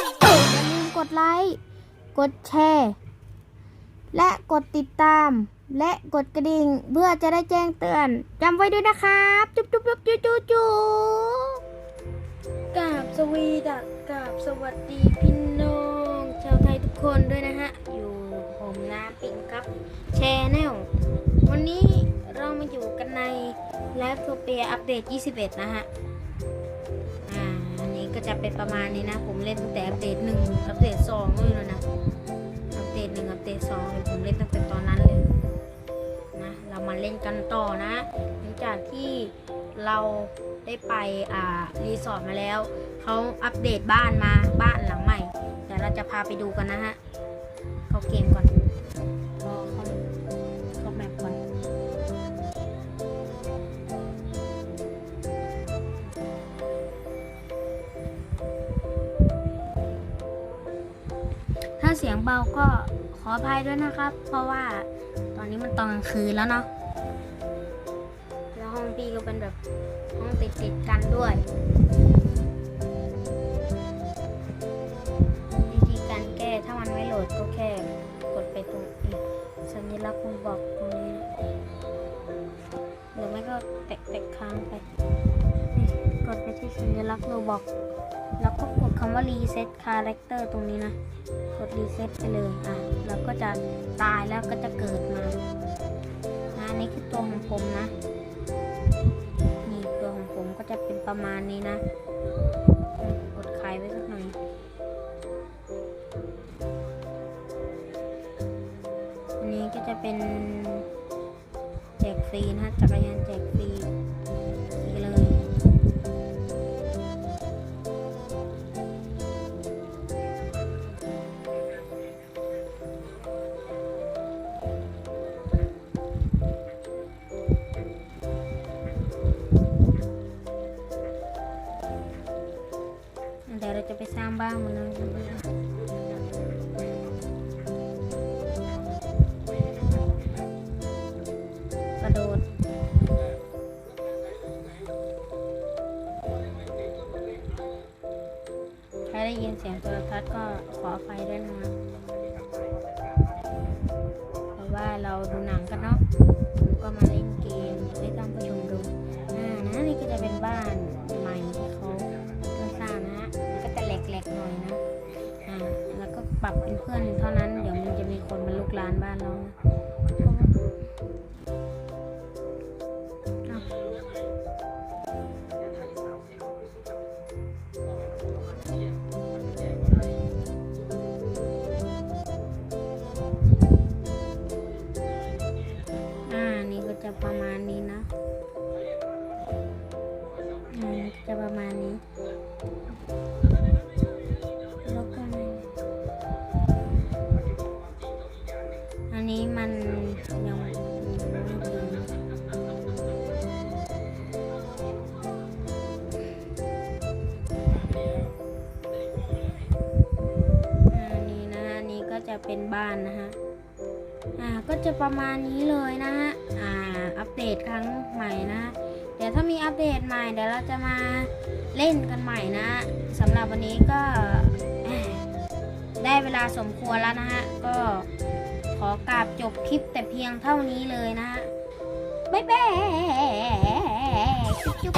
อย่าลืมกดไลค์ กดแชร์ และกดติดตาม และกดกระดิ่งเพื่อจะได้แจ้งเตือนจำไว้ด้วยนะครับ จุ๊บจุ๊บจุ๊บจุ๊บจุ๊บจุ๊บกราบสวีดักกราบสวัสดีพี่น้อง ชาวไทยทุกคนด้วยนะฮะ อยู่ผมน้าปิงครับ แชร์แนลวันนี้เรามาอยู่กันในไลฟ์โทเปียอัปเดต 21 นะฮะอ่าอันนี้ ก็จะเป็นประมาณนี้นะ ผมเล่นตั้งแต่อัปเดตหนึ่งอัปเดตสองเลยนะอัปเดตหนึ่งอัปเดตสองเลยผมเล่นตั้งแต่ตอนนั้นเลยนะเรามาเล่นกันต่อนะหลังจากที่เราได้ไปอ่ารีสอร์ทมาแล้วเขาอัปเดตบ้านมาบ้านหลังใหม่เดี๋ยวเราจะพาไปดูกันนะฮะเขาเกมก่อนรอเขาาเสียงเบาก็ขออภัยด้วยนะครับ เพราะว่าตอนนี้มันตอนกลางคืนแล้วเนาะแล้วห้องพี่ก็เป็นแบบห้องติดติดกันด้วยวิธีการแก้ถ้ามันไม่โหลดก็แค่กดไปตรงอีกสัญลักษณ์มันบอกตรงนี้หรือไม่ก็แตะแตะค้างไป กดไปที่สัญลักษณ์โรบอก คำว่า reset character ตรงนี้นะ กด reset ไปเลยอะแล้วก็จะตายแล้วก็จะเกิดมานะอันนี่คือตัวของผมนะ นี่ตัวของผมก็จะเป็นประมาณนี้นะ กดขายไว้สักหน่อยอันนี้ก็จะเป็นแจกฟรีนะจักรยานแจกฟรี เดี๋ยวเราจะไปสร้างบ้านมันนะกระโดดใครได้ยินเสียงโทรทัศน์ก็ขออภัยด้วยนะเพราะว่าเราดูหนังกันเนาะก็มาเล่นเกมให้ท่านผู้ชมดูอ่านะนี่ก็จะเป็นบ้านใหม่ที่ ปรับเป็นเพื่อนเท่านั้น เดี๋ยวมันจะมีคนมาลุกลานบ้านเรานะอ้าวอ่านี่ก็จะประมาณนี้นะจะประมาณ จะเป็นบ้านนะฮะ อ่า ก็จะประมาณนี้เลยนะฮะ อ่า อัปเดตครั้งใหม่นะ เดี๋ยวถ้ามีอัปเดตใหม่ เดี๋ยวเราจะมาเล่นกันใหม่นะสำหรับวันนี้ก็ได้เวลาสมควรแล้วนะฮะ ก็ขอกราบจบคลิปแต่เพียงเท่านี้เลยนะฮะ บ๊ายบายจุ๊บ